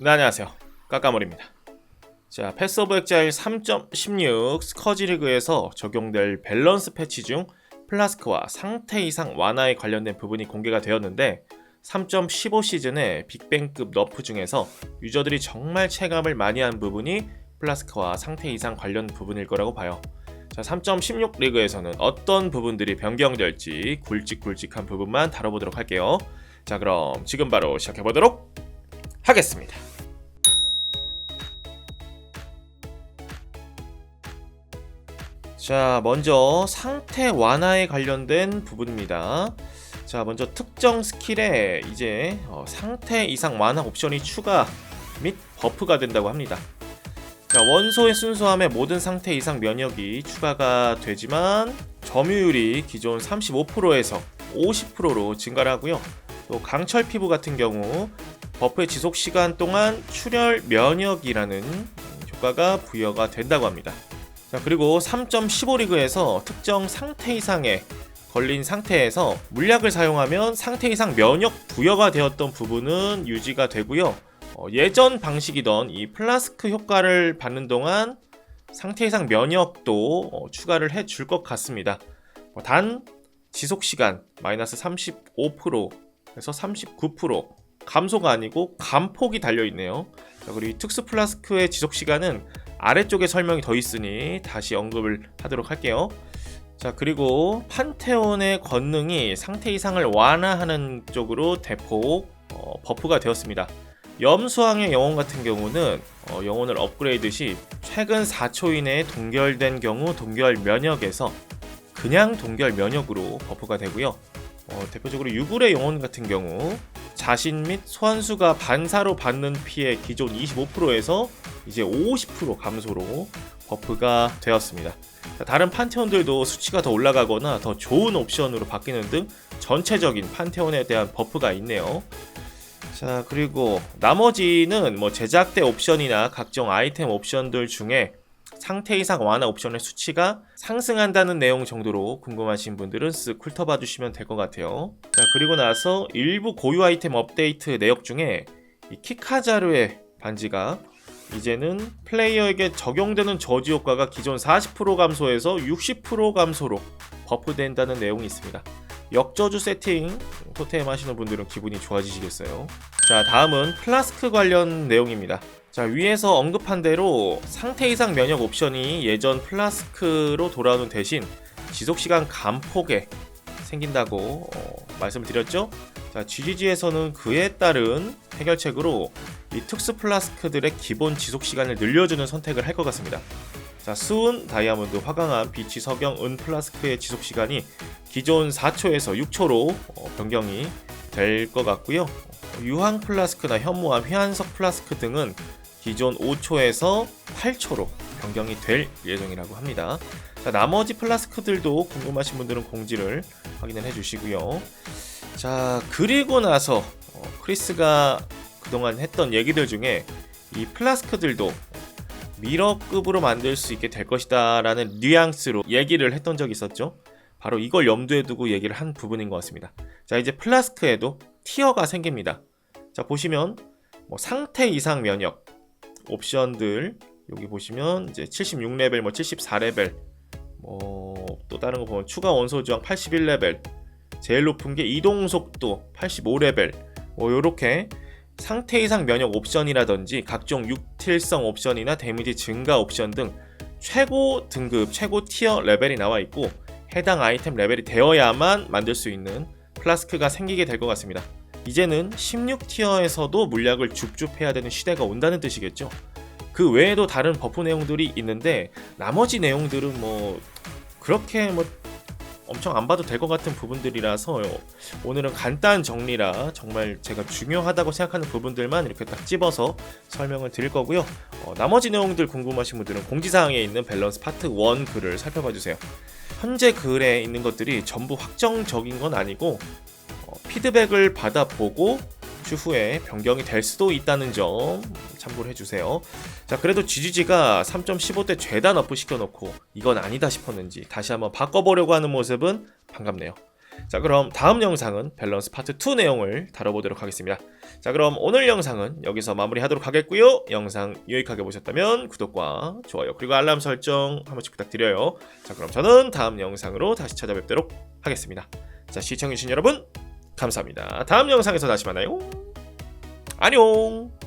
네, 안녕하세요. 까까몰입니다. 자, 패스 오브 엑자일 3.16 스커지 리그에서 적용될 밸런스 패치 중 플라스크와 상태 이상 완화에 관련된 부분이 공개가 되었는데 3.15 시즌의 빅뱅급 너프 중에서 유저들이 정말 체감을 많이 한 부분이 플라스크와 상태 이상 관련 부분일 거라고 봐요. 자, 3.16 리그에서는 어떤 부분들이 변경될지 굵직굵직한 부분만 다뤄보도록 할게요. 자, 그럼 지금 바로 시작해보도록 하겠습니다. 자, 먼저 상태 완화에 관련된 부분입니다. 자, 먼저 특정 스킬에 이제 어, 상태 이상 완화 옵션이 추가 및 버프가 된다고 합니다. 자, 원소의 순수함의 모든 상태 이상 면역이 추가가 되지만 점유율이 기존 35%에서 50%로 증가를 하고요. 또 강철 피부 같은 경우 버프의 지속 시간 동안 출혈 면역이라는 효과가 부여가 된다고 합니다. 자, 그리고 3.15 리그에서 특정 상태 이상에 걸린 상태에서 물약을 사용하면 상태 이상 면역 부여가 되었던 부분은 유지가 되고요. 어, 예전 방식이던 이 플라스크 효과를 받는 동안 상태 이상 면역도 어, 추가를 해 줄 것 같습니다. 어, 단 지속 시간 마이너스 35%에서 39% 감소가 아니고 감폭이 달려 있네요. 자, 그리고 이 특수 플라스크의 지속 시간은 아래쪽에 설명이 더 있으니 다시 언급을 하도록 할게요. 자, 그리고 판테온의 권능이 상태 이상을 완화하는 쪽으로 대폭 어, 버프가 되었습니다. 염수왕의 영혼 같은 경우는 어, 영혼을 업그레이드 시 최근 4초 이내에 동결된 경우 동결 면역에서 그냥 동결 면역으로 버프가 되고요. 어, 대표적으로 유불의 영혼 같은 경우 자신 및 소환수가 반사로 받는 피해 기존 25%에서 이제 50% 감소로 버프가 되었습니다. 다른 판테온들도 수치가 더 올라가거나 더 좋은 옵션으로 바뀌는 등 전체적인 판테온에 대한 버프가 있네요. 자, 그리고 나머지는 뭐 제작대 옵션이나 각종 아이템 옵션들 중에 상태 이상 완화 옵션의 수치가 상승한다는 내용 정도로 궁금하신 분들은 쓱 훑어봐 주시면 될 것 같아요. 자, 그리고 나서 일부 고유 아이템 업데이트 내역 중에 이 키카자르의 반지가 이제는 플레이어에게 적용되는 저지 효과가 기존 40% 감소에서 60% 감소로 버프된다는 내용이 있습니다. 역저주 세팅 토템 하시는 분들은 기분이 좋아지시겠어요. 자, 다음은 플라스크 관련 내용입니다. 자, 위에서 언급한 대로 상태 이상 면역 옵션이 예전 플라스크로 돌아오는 대신 지속시간 감폭에 생긴다고 어, 말씀을 드렸죠? 자, GGG에서는 그에 따른 해결책으로 이 특수 플라스크들의 기본 지속 시간을 늘려주는 선택을 할 것 같습니다. 자, 수은, 다이아몬드, 화강암, 비치, 석영, 은 플라스크의 지속 시간이 기존 4초에서 6초로 어, 변경이 될 것 같고요. 유황 플라스크나 현무암, 회한석 플라스크 등은 기존 5초에서 8초로 변경이 될 예정이라고 합니다. 자, 나머지 플라스크들도 궁금하신 분들은 공지를 확인을 해주시고요. 자, 그리고 나서 어, 크리스가 그동안 했던 얘기들 중에 이 플라스크들도 미러급으로 만들 수 있게 될 것이다 라는 뉘앙스로 얘기를 했던 적이 있었죠. 바로 이걸 염두에 두고 얘기를 한 부분인 것 같습니다. 자, 이제 플라스크에도 티어가 생깁니다. 자, 보시면 뭐 상태 이상 면역 옵션들 여기 보시면 이제 76레벨, 뭐 74레벨, 뭐 또 다른 거 보면 추가 원소 저항 81레벨, 제일 높은 게 이동 속도 85레벨, 뭐 요렇게 상태 이상 면역 옵션이라든지 각종 육틸성 옵션이나 데미지 증가 옵션 등 최고 등급, 최고 티어 레벨이 나와 있고 해당 아이템 레벨이 되어야만 만들 수 있는 플라스크가 생기게 될 것 같습니다. 이제는 16티어에서도 물약을 줍줍해야 되는 시대가 온다는 뜻이겠죠. 그 외에도 다른 버프 내용들이 있는데 나머지 내용들은 뭐 그렇게 뭐 엄청 안 봐도 될 것 같은 부분들이라서 오늘은 간단 정리라 정말 제가 중요하다고 생각하는 부분들만 이렇게 딱 집어서 설명을 드릴 거고요. 어, 나머지 내용들 궁금하신 분들은 공지사항에 있는 밸런스 파트 1 글을 살펴봐 주세요. 현재 글에 있는 것들이 전부 확정적인 건 아니고 어, 피드백을 받아보고 추후에 변경이 될 수도 있다는 점 참고를 해주세요. 자, 그래도 GGG가 3.15대 죄다 너프 시켜놓고 이건 아니다 싶었는지 다시 한번 바꿔보려고 하는 모습은 반갑네요. 자, 그럼 다음 영상은 밸런스 파트 2 내용을 다뤄보도록 하겠습니다. 자, 그럼 오늘 영상은 여기서 마무리하도록 하겠고요. 영상 유익하게 보셨다면 구독과 좋아요 그리고 알람 설정 한 번씩 부탁드려요. 자, 그럼 저는 다음 영상으로 다시 찾아뵙도록 하겠습니다. 자, 시청해주신 여러분 감사합니다. 다음 영상에서 다시 만나요. 안녕.